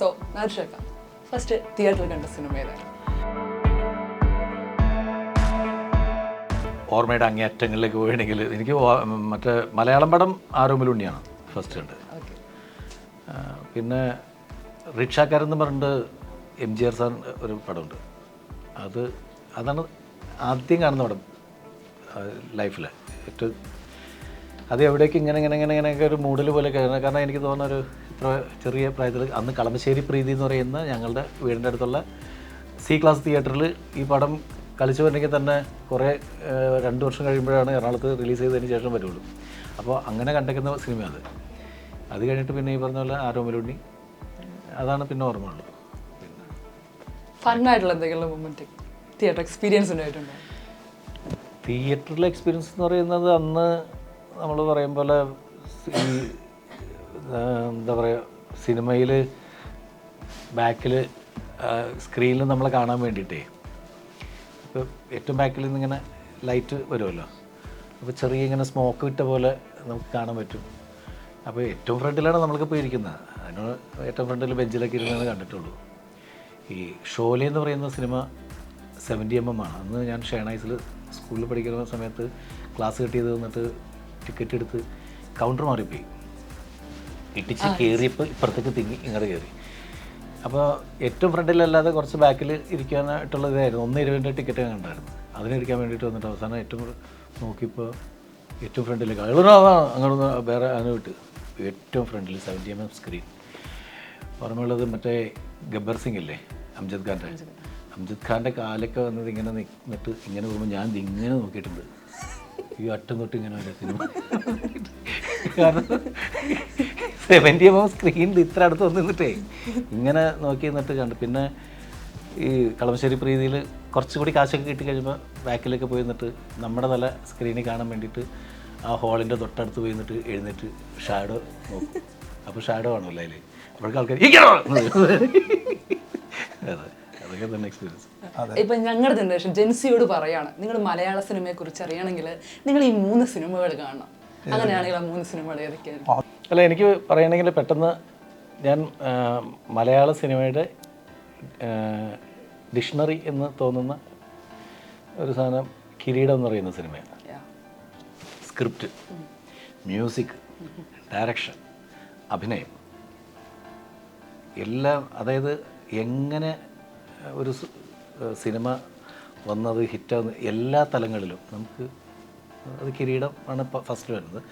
So നാദിർഷക്ക first തിയേറ്ററിൽ കണ്ട cinema ഏതാണ് ഓർമ്മയുടെ അങ്ങേയറ്റങ്ങളിലേക്ക് പോവുകയാണെങ്കിൽ എനിക്ക് മറ്റേ മലയാളം പടം ആരോമലുണ്ണിയാണ് ഫസ്റ്റ് കണ്ട് ഓക്കെ പിന്നെ റിക്ഷാക്കാരൻ എന്ന് പറഞ്ഞിട്ട് എം ജി ആർ സാർ ഒരു പടമുണ്ട്. അത് അതാണ് ആദ്യം കാണുന്ന പടം ലൈഫിൽ ഏറ്റവും അത് എവിടേക്ക് ഇങ്ങനെ ഇങ്ങനെ ഇങ്ങനെ ഇങ്ങനെയൊക്കെ ഒരു മൂഡിൽ പോലെ കാരണം എനിക്ക് തോന്നുന്ന ഒരു ചെറിയ പ്രായത്തിൽ അന്ന് കളമശ്ശേരി പ്രീതി എന്ന് പറയുന്ന ഞങ്ങളുടെ വീടിന്റെ അടുത്തുള്ള സി ക്ലാസ് തിയേറ്ററിൽ ഈ പടം കളിച്ചു വരണമെങ്കിൽ തന്നെ കുറേ രണ്ട് വർഷം കഴിയുമ്പോഴാണ് എറണാകുളത്ത് റിലീസ് ചെയ്തതിന് ശേഷം വരുള്ളൂ. അപ്പോൾ അങ്ങനെ കണ്ടേക്കുന്ന സിനിമ അത്. അത് കഴിഞ്ഞിട്ട് പിന്നെ ഈ പറഞ്ഞ പോലെ ആരോമലുണ്ണി അതാണ് പിന്നെ പിന്നെ ഫണ്ണായിട്ടുള്ള എന്തെങ്കിലും തിയേറ്റർ എക്സ്പീരിയൻസ് ഉണ്ടായിട്ടുണ്ടോ? തിയേറ്ററിലെ എക്സ്പീരിയൻസ് എന്ന് പറയുന്നത് അന്ന് നമ്മൾ പറയും പോലെ ഈ എന്താ പറയുക സിനിമയിൽ ബാക്കിൽ സ്ക്രീനിൽ നമ്മൾ കാണാൻ വേണ്ടിയിട്ടേ. ഇപ്പോൾ ഏറ്റവും ബാക്കിൽ നിന്ന് ഇങ്ങനെ ലൈറ്റ് വരുമല്ലോ. അപ്പോൾ ചെറിയ ഇങ്ങനെ സ്മോക്ക് വിട്ട പോലെ നമുക്ക് കാണാൻ പറ്റും. അപ്പോൾ ഏറ്റവും ഫ്രണ്ടിലാണ് നമ്മൾക്കിപ്പോൾ ഇരിക്കുന്നത്. അതിനോട് ഏറ്റവും ഫ്രണ്ടിൽ ബെഞ്ചിലൊക്കെ ഇരുന്നാണ് കണ്ടിട്ടുള്ളൂ. ഈ ഷോലെ എന്ന് പറയുന്ന സിനിമ സെവന്റി എം എം ആണ്. അന്ന് ഞാൻ ഷേണൈസിൽ സ്കൂളിൽ പഠിക്കുന്ന സമയത്ത് ക്ലാസ് കിട്ടിയത് വന്നിട്ട് ടിക്കറ്റ് എടുത്ത് കൗണ്ടർ മാറിപ്പോയി. ഇട്ടിച്ച് കയറിയപ്പോൾ ഇപ്പുറത്തേക്ക് തിങ്ങി ഇങ്ങോട്ട് കയറി അപ്പോൾ ഏറ്റവും ഫ്രണ്ടിലല്ലാതെ കുറച്ച് ബാക്കിൽ ഇരിക്കാനായിട്ടുള്ള ഇതായിരുന്നു. ഒന്ന് ഇരുപതിന്റെ ടിക്കറ്റ് കണ്ടായിരുന്നു. അതിനിരിക്കാൻ വേണ്ടിയിട്ട് വന്നിട്ട് അവസാനം ഏറ്റവും നോക്കിയപ്പോൾ ഏറ്റവും ഫ്രണ്ടിലേക്ക് അയാളൊരു അങ്ങോട്ട് വേറെ അങ്ങനെ വിട്ട്. ഏറ്റവും ഫ്രണ്ടിൽ സെവന്റി എം എം സ്ക്രീൻ ഓർമ്മയുള്ളത് മറ്റേ ഗബ്ബർ സിംഗ് ഇല്ലേ? അംജദ് ഖാന്റെ? അംജദ് ഖാന്റെ കാലൊക്കെ വന്നത് ഇങ്ങനെ നിന്നിട്ട് ഇങ്ങനെ പോകുമ്പോൾ ഞാൻ ഇങ്ങനെ നോക്കിയിട്ടുണ്ട്. ഈ അട്ടം തൊട്ട് ഇങ്ങനെ വരെ സിനിമ. കാരണം സെവന്റി എം എം സ്ക്രീനിൽ ഇത്ര അടുത്ത് വന്ന് നിന്നിട്ടേ ഇങ്ങനെ നോക്കി നിന്നിട്ട് കണ്ട്. പിന്നെ ഈ കളമശ്ശേരി പ്രീതിയിൽ കുറച്ചുകൂടി കാശൊക്കെ കിട്ടി കഴിയുമ്പോൾ ബാക്കിലൊക്കെ പോയി നിന്നിട്ട് നമ്മുടെ നല്ല സ്ക്രീനിൽ കാണാൻ വേണ്ടിയിട്ട് ആ ഹോളിന്റെ തൊട്ടടുത്ത് പോയി നിന്നിട്ട് എഴുന്നേറ്റ് ഷാഡോ നോക്കും. അപ്പോൾ ഷാഡോ ആണല്ലോ അല്ലേ അപ്പോഴേക്കും ആൾക്കാർ "ഇരിക്കണോ?" അതെ. അതൊക്കെ തന്നെ എക്സ്പീരിയൻസ് ഇപ്പൊ ഞങ്ങളുടെ ജനറേഷൻ ജെൻസിയോട് പറയാണ് നിങ്ങൾ മലയാള സിനിമയെ കുറിച്ച് അറിയണമെങ്കിൽ നിങ്ങൾ ഈ മൂന്ന് സിനിമകൾ കാണണം. അങ്ങനെയാണെങ്കിൽ ആ മൂന്ന് സിനിമകൾ ഏതൊക്കെയായിരുന്നു അല്ല എനിക്ക് പറയണമെങ്കിൽ പെട്ടെന്ന് ഞാൻ മലയാള സിനിമയുടെ ഡിക്ഷണറി എന്ന് തോന്നുന്ന ഒരു സാധനം കിരീടം എന്ന് പറയുന്ന സിനിമയാണ്. സ്ക്രിപ്റ്റ് മ്യൂസിക് ഡയറക്ഷൻ അഭിനയം. എല്ലാം അതായത് എങ്ങനെ ഒരു സിനിമ വന്നത് ഹിറ്റാവുന്ന എല്ലാ തലങ്ങളിലും നമുക്ക് അത് കിരീടം ആണ് ഫസ്റ്റ് വരുന്നത്.